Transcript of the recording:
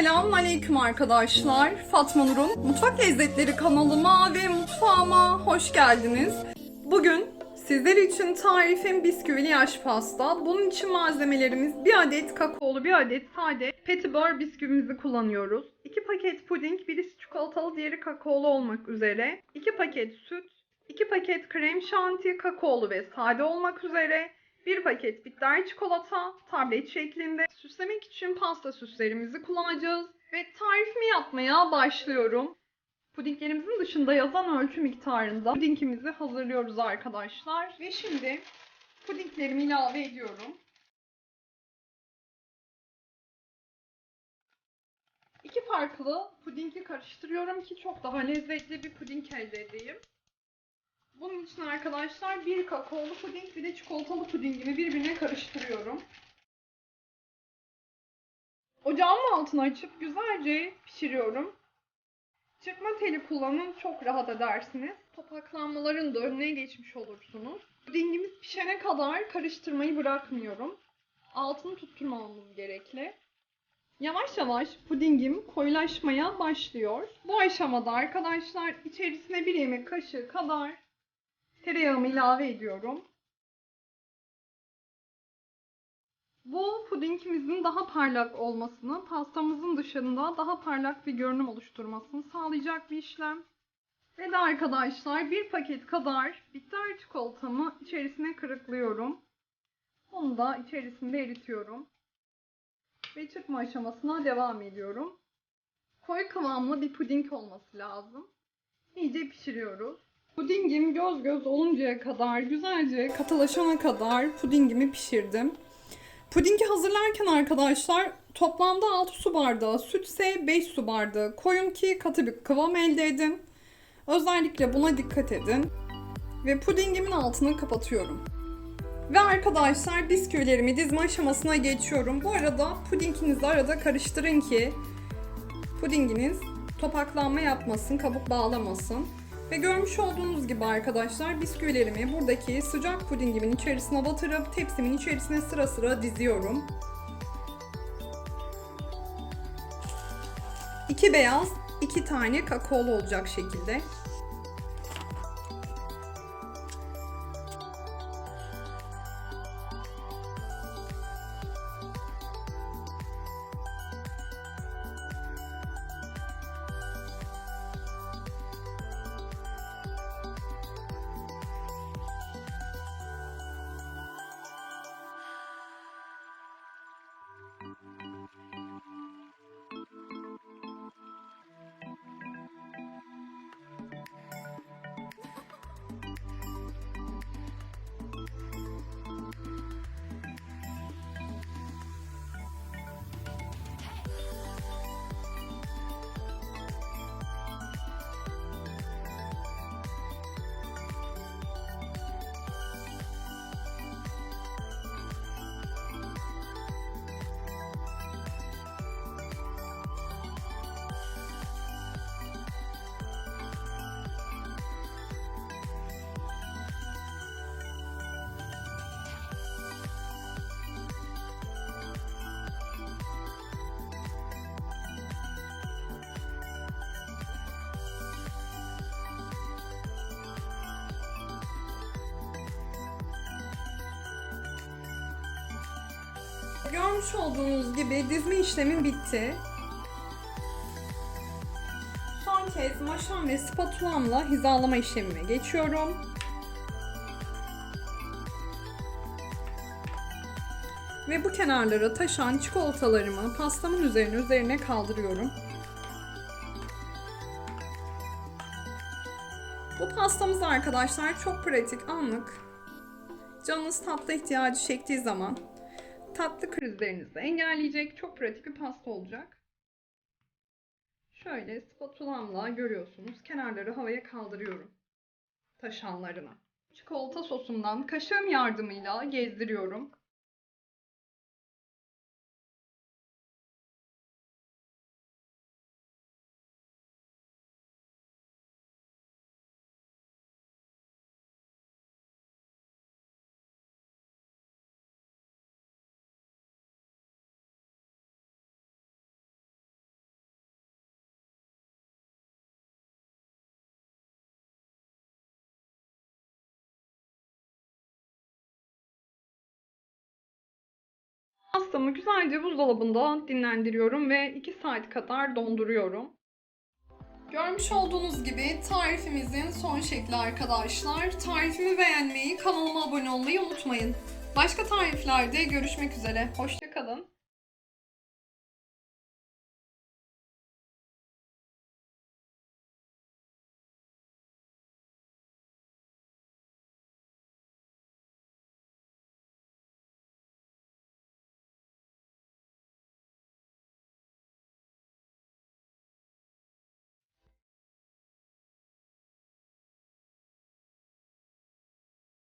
Selamun Aleyküm arkadaşlar. Fatma Nur'un Mutfak Lezzetleri kanalıma ve mutfağıma hoş geldiniz. Bugün sizler için tarifim bisküvili yaş pasta. Bunun için malzemelerimiz bir adet kakaolu, bir adet sade petibör bisküvimizi kullanıyoruz. 2 paket puding, birisi çikolatalı, diğeri kakaolu olmak üzere. 2 paket süt, 2 paket krem şanti, kakaolu ve sade olmak üzere. 1 paket bitter çikolata tablet şeklinde. Süslemek için pasta süslerimizi kullanacağız. Ve tarifimi yapmaya başlıyorum. Pudinglerimizin dışında yazan ölçü miktarında pudingimizi hazırlıyoruz arkadaşlar. Ve şimdi pudinglerimi ilave ediyorum. İki farklı pudingi karıştırıyorum ki çok daha lezzetli bir puding elde edeyim. Bunun için arkadaşlar bir kakaolu puding bir de çikolatalı pudingimi birbirine karıştırıyorum. Ocağımın altını açıp güzelce pişiriyorum. Çırpma teli kullanın çok rahat edersiniz. Topaklanmaların da önüne geçmiş olursunuz. Pudingimiz pişene kadar karıştırmayı bırakmıyorum. Altını tutturmamamız gerekli. Yavaş yavaş pudingim koyulaşmaya başlıyor. Bu aşamada arkadaşlar içerisine bir yemek kaşığı kadar tereyağımı ilave ediyorum. Bu pudingimizin daha parlak olmasını, pastamızın dışında daha parlak bir görünüm oluşturmasını sağlayacak bir işlem. Ve de arkadaşlar bir paket kadar bitter çikolatamı içerisine kırıklıyorum. Onu da içerisinde eritiyorum. Ve çırpma aşamasına devam ediyorum. Koyu kıvamlı bir puding olması lazım. İyice pişiriyoruz. Pudingim göz göz oluncaya kadar, güzelce katılaşana kadar pudingimi pişirdim. Pudingi hazırlarken arkadaşlar toplamda 6 su bardağı süt ise 5 su bardağı koyun ki katı bir kıvam elde edin. Özellikle buna dikkat edin. Ve pudingimin altını kapatıyorum. Ve arkadaşlar bisküvilerimi dizme aşamasına geçiyorum. Bu arada pudinginizi arada karıştırın ki pudinginiz topaklanma yapmasın, kabuk bağlamasın. Ve görmüş olduğunuz gibi arkadaşlar bisküvilerimi buradaki sıcak pudingimin içerisine batırıp tepsimin içerisine sıra sıra diziyorum. İki beyaz, iki tane kakaolu olacak şekilde. Görmüş olduğunuz gibi dizme işlemi bitti. Son kez maşam ve spatulamla hizalama işlemine geçiyorum. Ve bu kenarlara taşan çikolatalarımı pastamın üzerine üzerine kaldırıyorum. Bu pastamız arkadaşlar çok pratik, anlık. Canınız tatlı ihtiyacı çektiği zaman tatlı krizlerinizi engelleyecek çok pratik bir pasta olacak. Şöyle spatulamla görüyorsunuz kenarları havaya kaldırıyorum taşanlarına. Çikolata sosundan kaşığım yardımıyla gezdiriyorum. Pastamı güzelce buzdolabında dinlendiriyorum ve 2 saat kadar donduruyorum. Görmüş olduğunuz gibi tarifimizin son şekli arkadaşlar. Tarifimi beğenmeyi, kanalıma abone olmayı unutmayın. Başka tariflerde görüşmek üzere. Hoşçakalın.